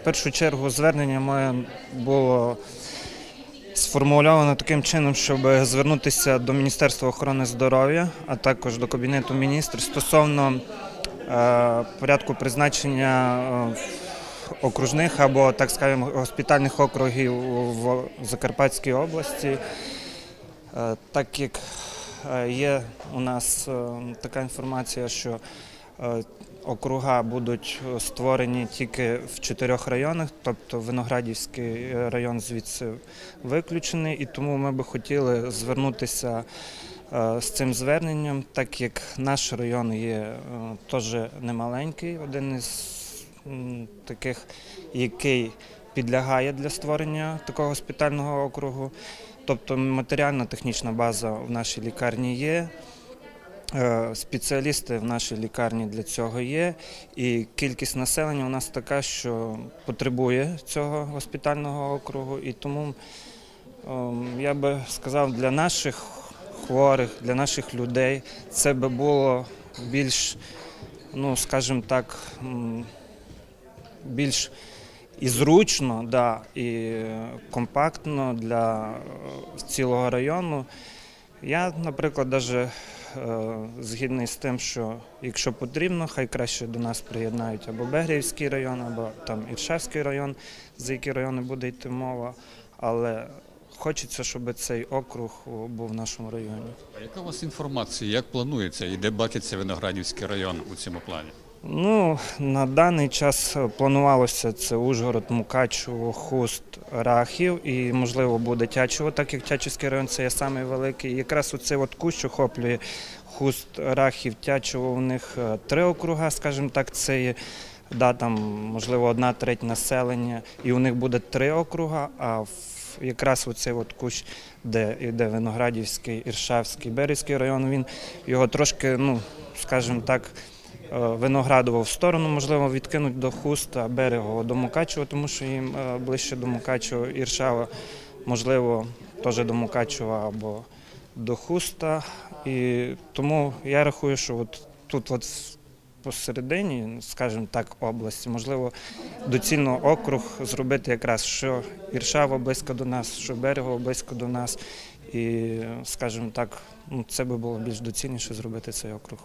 В першу чергу звернення моє було сформульовано таким чином, щоб звернутися до Міністерства охорони здоров'я, а також до Кабінету міністрів стосовно е, порядку призначення е, окружних або, так скажемо, госпітальних округів в Закарпатській області. Е, Так як є у нас така інформація, що округа будуть е, створені тільки в чотирьох районах, тобто Виноградівський район звідси виключений, і тому ми би хотіли звернутися е, з цим зверненням, так як наш район є е, теж немаленький, один із таких, який підлягає для створення такого госпітального округу. Тобто матеріально-технічна база в нашій лікарні є. Е, Спеціалісти в нашій лікарні для цього є, і кількість населення у нас така, що потребує цього госпітального округу. І тому ем, я би сказав, для наших хворих, для наших людей це би було більш, ну скажімо так, більш і зручно, да, і компактно для е, цілого району. Я, наприклад, навіть згідний з тим, що якщо потрібно, хай краще до нас приєднають або Бегрівський район, або там Іршевський район, за які райони буде йти мова. Але хочеться, щоб цей округ був в нашому районі. А яка у вас інформація? Як планується і де бачиться Виноградівський район у цьому плані? Ну, на даний час е, планувалося це Ужгород, Мукачево, Хуст, Рахів і, можливо, буде Тячево, так як Тячівський район це є самий великий. І якраз оцей от кущ охоплює Хуст, Рахів, Тячево. У них е, три округа, скажімо так, це є. Да, там, можливо, одна треть населення, і у них буде три округа, а в якраз оцей от кущ, де йде Виноградівський, Іршавський, Березький район, він його трошки, ну, скажімо так, е, Виноградово в сторону, можливо, відкинуть до Хуста, Берегово до Мукачева, тому що їм е, ближче до Мукачева, Іршава, можливо, теж до Мукачева або до Хуста. І тому я рахую, що от тут от посередині, скажімо так, області, можливо, доцільно округ зробити якраз, що Іршава близько до нас, що Берегово близько до нас. І, скажімо так, ну, це би було більш доцільніше зробити цей округ